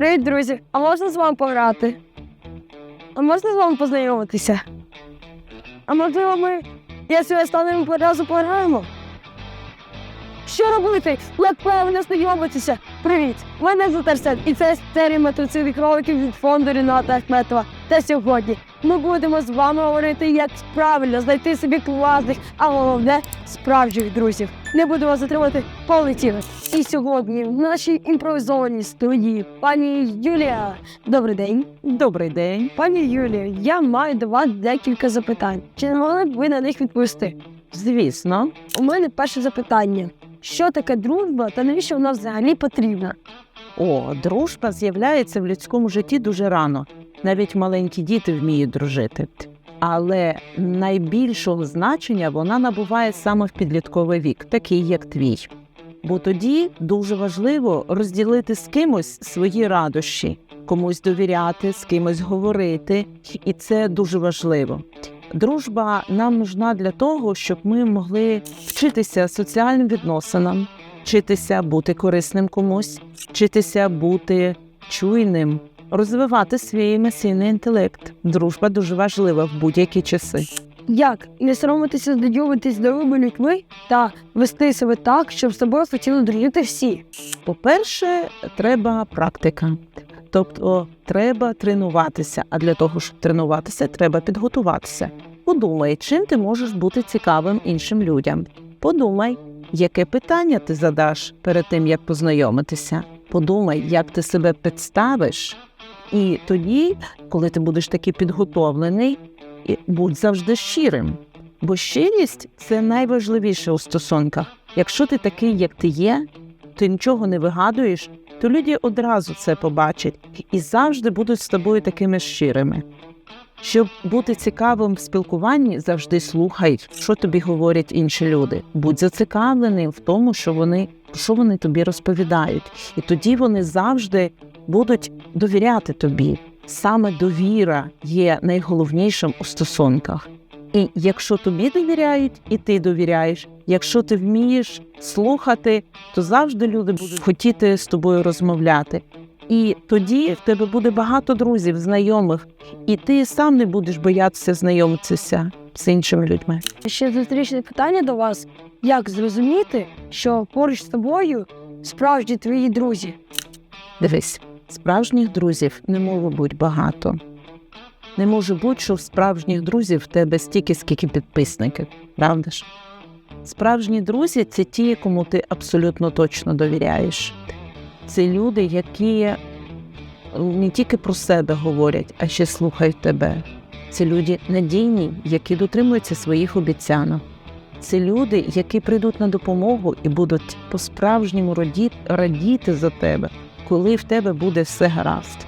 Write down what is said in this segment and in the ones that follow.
Привіт, друзі! А можна з вами пограти? А можна з вами познайомитися? А можливо, ми, якщо станемо одразу пограємо? Що робити? Правильно знайомитися? Привіт! Мене звати Арсен, і це серія мотоцикливих роликів від фонду Ріната Ахметова. Та сьогодні ми будемо з вами говорити, як правильно знайти собі класних, а головне справжніх друзів. Не буду вас затримати, полетіли. І сьогодні в нашій імпровізованій студії пані Юлія. Добрий день. Добрий день. Пані Юлія, я маю до вас декілька запитань. Чи не могли б ви на них відповісти? Звісно, У мене перше запитання: що таке дружба та навіщо вона взагалі потрібна? о, дружба з'являється в людському житті дуже рано. Навіть маленькі діти вміють дружити. Але найбільшого значення вона набуває саме в підлітковий вік, такий як твій. Бо тоді дуже важливо розділити з кимось свої радощі, комусь довіряти, з кимось говорити, і це дуже важливо. Дружба нам нужна для того, щоб ми могли вчитися соціальним відносинам, вчитися бути корисним комусь, вчитися бути чуйним, розвивати свій емоційний інтелект. Дружба дуже важлива в будь-які часи. Як не соромитися знайомитись з новими людьми та вести себе так, щоб з тобою хотіли дружити всі? По-перше, треба практика. Тобто треба тренуватися, а для того, щоб тренуватися, треба підготуватися. Подумай, чим ти можеш бути цікавим іншим людям. Подумай, яке питання ти задаш перед тим, як познайомитися. Подумай, як ти себе представиш. І тоді, коли ти будеш такий підготовлений, будь завжди щирим. Бо щирість це найважливіше у стосунках. Якщо ти такий, як ти є, ти нічого не вигадуєш, то люди одразу це побачать і завжди будуть з тобою такими щирими. Щоб бути цікавим в спілкуванні, завжди слухай, що тобі говорять інші люди. Будь зацікавлений в тому, що вони, що вони тобі розповідають. І тоді вони завжди будуть довіряти тобі. Саме довіра є найголовнішим у стосунках. І якщо тобі довіряють, і ти довіряєш, якщо ти вмієш слухати, то завжди люди будуть хотіти з тобою розмовляти. І тоді в тебе буде багато друзів, знайомих, і ти сам не будеш боятися знайомитися з іншими людьми. Ще зустрічне питання до вас: як зрозуміти, що поруч з тобою справжні твої друзі? Дивись, справжніх друзів не може бути багато. Не може бути, що в справжніх друзів в тебе стільки, скільки підписників, правда ж? Справжні друзі це ті, кому ти абсолютно точно довіряєш. Це люди, які не тільки про себе говорять, а ще слухають тебе. Це люди надійні, які дотримуються своїх обіцянок. Це люди, які прийдуть на допомогу і будуть по-справжньому радіти за тебе, коли в тебе буде все гаразд.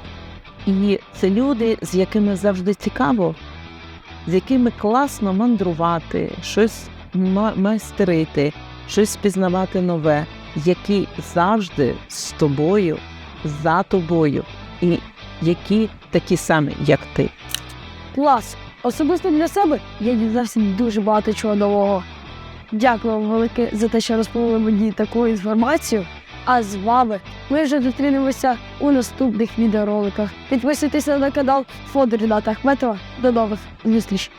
І це люди, з якими завжди цікаво, з якими класно мандрувати, щось майстерити, щось пізнавати нове, які завжди з тобою, за тобою, і які такі самі, як ти. Клас! Особисто для себе я дізнався дуже багато чого нового. Дякую вам велике за те, що розповіли мені таку інформацію. А з вами ми вже зустрінемося у наступних відеороликах. Підписуйтесь на канал Фонду Ріната Ахметова. До нових зустрічей!